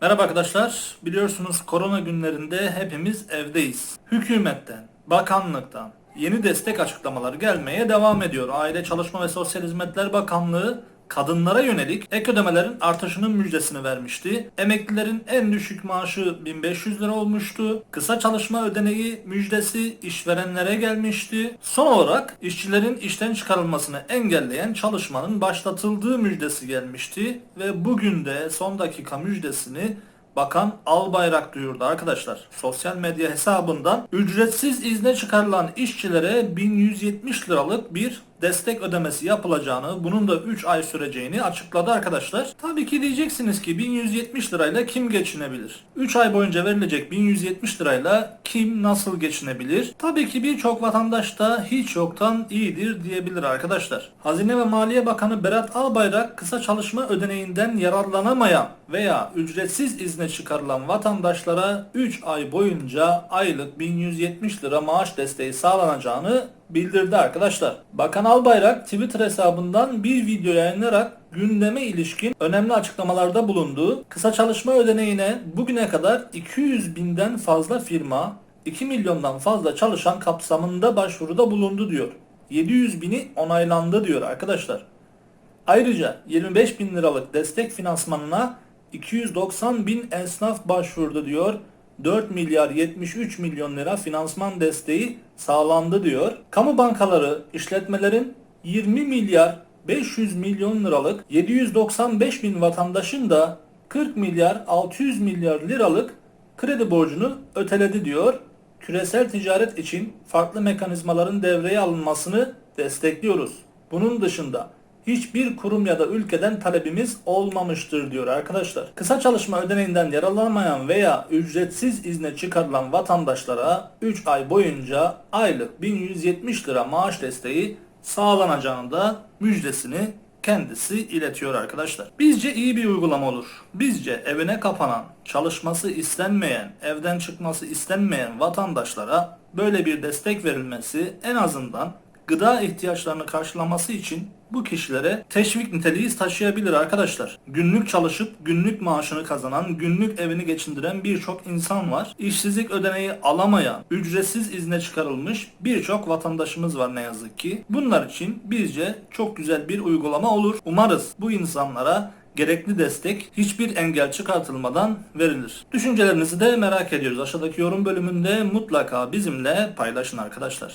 Merhaba arkadaşlar. Biliyorsunuz korona günlerinde hepimiz evdeyiz. Hükümetten, bakanlıktan yeni destek açıklamaları gelmeye devam ediyor. Aile Çalışma ve Sosyal Hizmetler Bakanlığı kadınlara yönelik ek ödemelerin artışının müjdesini vermişti. Emeklilerin en düşük maaşı 1500 lira olmuştu. Kısa çalışma ödeneği müjdesi işverenlere gelmişti. Son olarak işçilerin işten çıkarılmasını engelleyen çalışmanın başlatıldığı müjdesi gelmişti ve bugün de son dakika müjdesini Bakan Albayrak duyurdu arkadaşlar. Sosyal medya hesabından ücretsiz izne çıkarılan işçilere 1170 liralık bir destek ödemesi yapılacağını, bunun da 3 ay süreceğini açıkladı arkadaşlar. Tabii ki diyeceksiniz ki 1170 lirayla kim geçinebilir? 3 ay boyunca verilecek 1170 lirayla kim nasıl geçinebilir? Tabii ki birçok vatandaş da hiç yoktan iyidir diyebilir arkadaşlar. Hazine ve Maliye Bakanı Berat Albayrak kısa çalışma ödeneğinden yararlanamayan veya ücretsiz izne çıkarılan vatandaşlara 3 ay boyunca aylık 1170 lira maaş desteği sağlanacağını bildirdi arkadaşlar. Bakan Albayrak Twitter hesabından bir video yayınlayarak gündeme ilişkin önemli açıklamalarda bulundu. Kısa çalışma ödeneğine bugüne kadar 200 binden fazla firma 2 milyondan fazla çalışan kapsamında başvuruda bulundu diyor. 700 bini onaylandı diyor arkadaşlar. Ayrıca 25 bin liralık destek finansmanına 290 bin esnaf başvurdu diyor. 4 milyar 73 milyon lira finansman desteği sağlandı diyor. Kamu bankaları işletmelerin 20 milyar 500 milyon liralık 795 bin vatandaşın da 40 milyar 600 milyar liralık kredi borcunu öteledi diyor. Küresel ticaret için farklı mekanizmaların devreye alınmasını destekliyoruz. Bunun dışında hiçbir kurum ya da ülkeden talebimiz olmamıştır diyor arkadaşlar. Kısa çalışma ödeneğinden yararlanmayan veya ücretsiz izne çıkarılan vatandaşlara 3 ay boyunca aylık 1170 lira maaş desteği sağlanacağını da müjdesini kendisi iletiyor arkadaşlar. Bizce iyi bir uygulama olur. Bizce evine kapanan, çalışması istenmeyen, evden çıkması istenmeyen vatandaşlara böyle bir destek verilmesi en azından gıda ihtiyaçlarını karşılaması için bu kişilere teşvik niteliği taşıyabilir arkadaşlar. Günlük çalışıp günlük maaşını kazanan, günlük evini geçindiren birçok insan var. İşsizlik ödeneği alamayan, ücretsiz izne çıkarılmış birçok vatandaşımız var ne yazık ki. Bunlar için bizce çok güzel bir uygulama olur. Umarız bu insanlara gerekli destek hiçbir engel çıkartılmadan verilir. Düşüncelerinizi de merak ediyoruz. Aşağıdaki yorum bölümünde mutlaka bizimle paylaşın arkadaşlar.